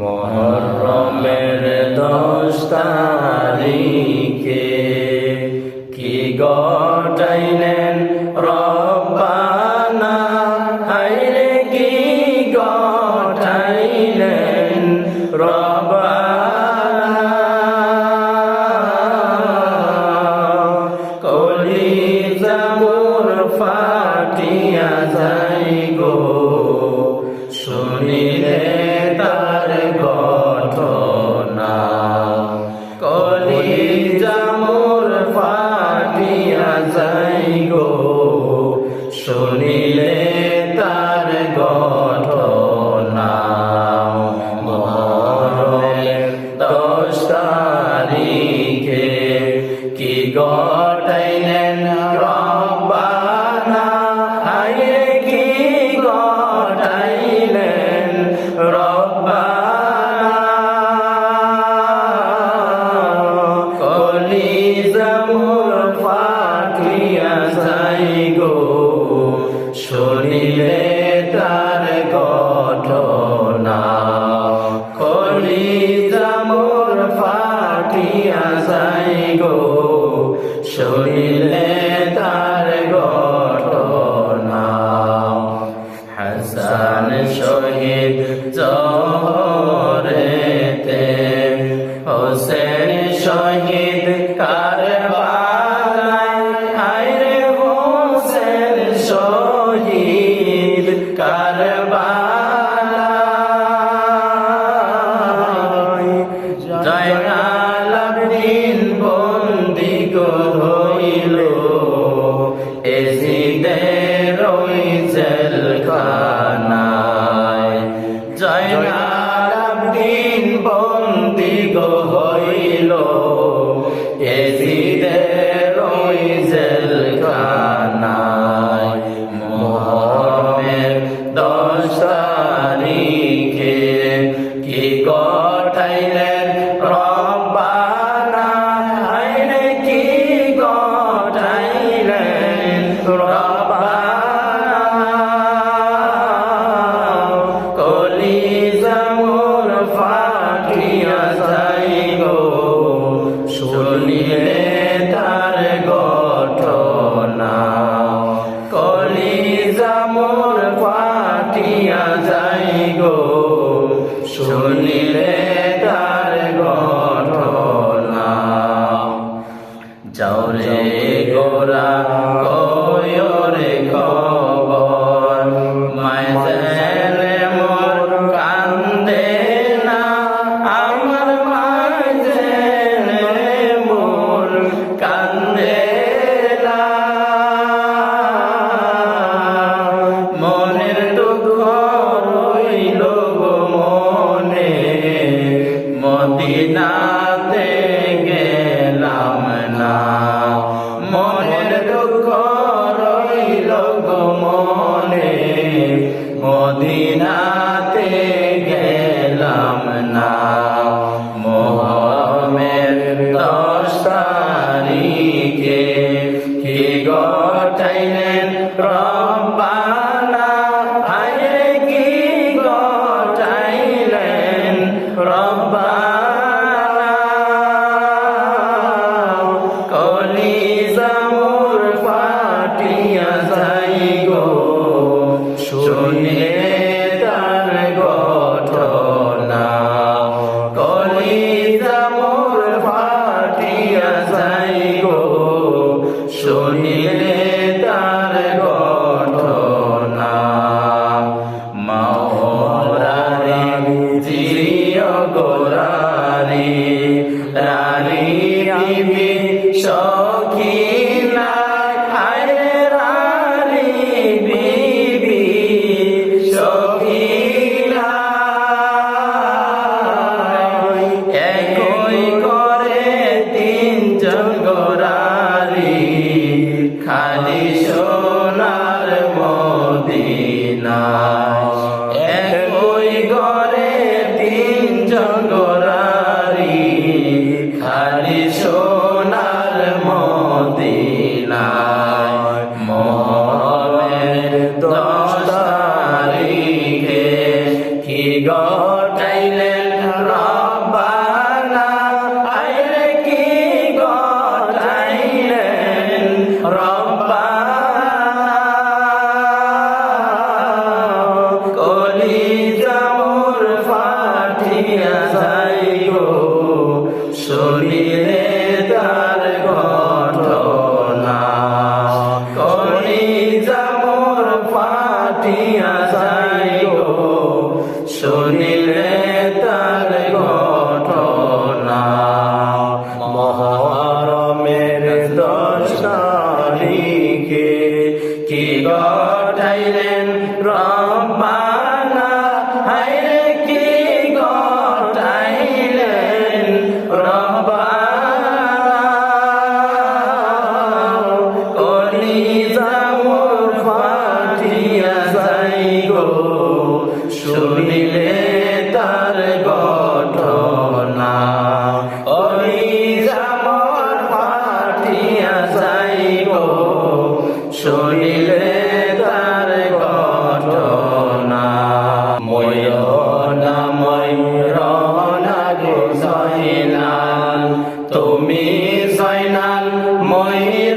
মহরমের দশ তারিখে কি গটাইলেন রব্বানা? হাইরে কি গটাইলেন রব্বানা? জামর ফাটিয়া যাই গো শরীর Oh. হইবে সখী। দশ তারিখে কি গটাইলেন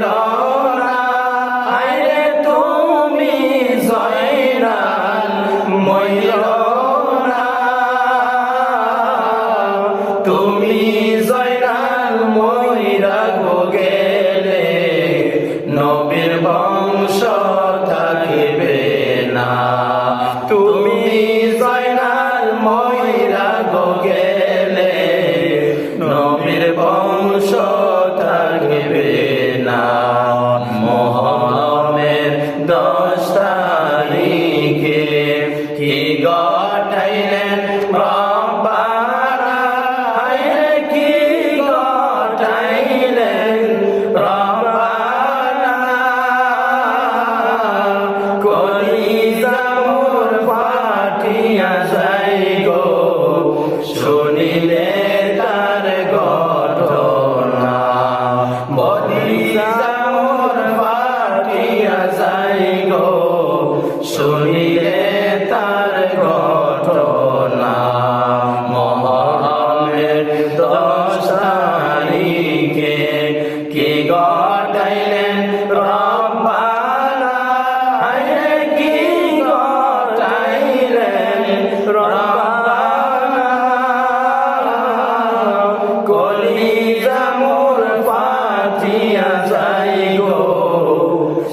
Krishna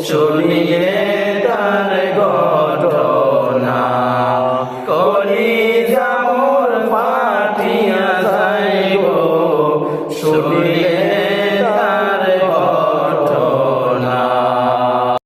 শুনিয়ে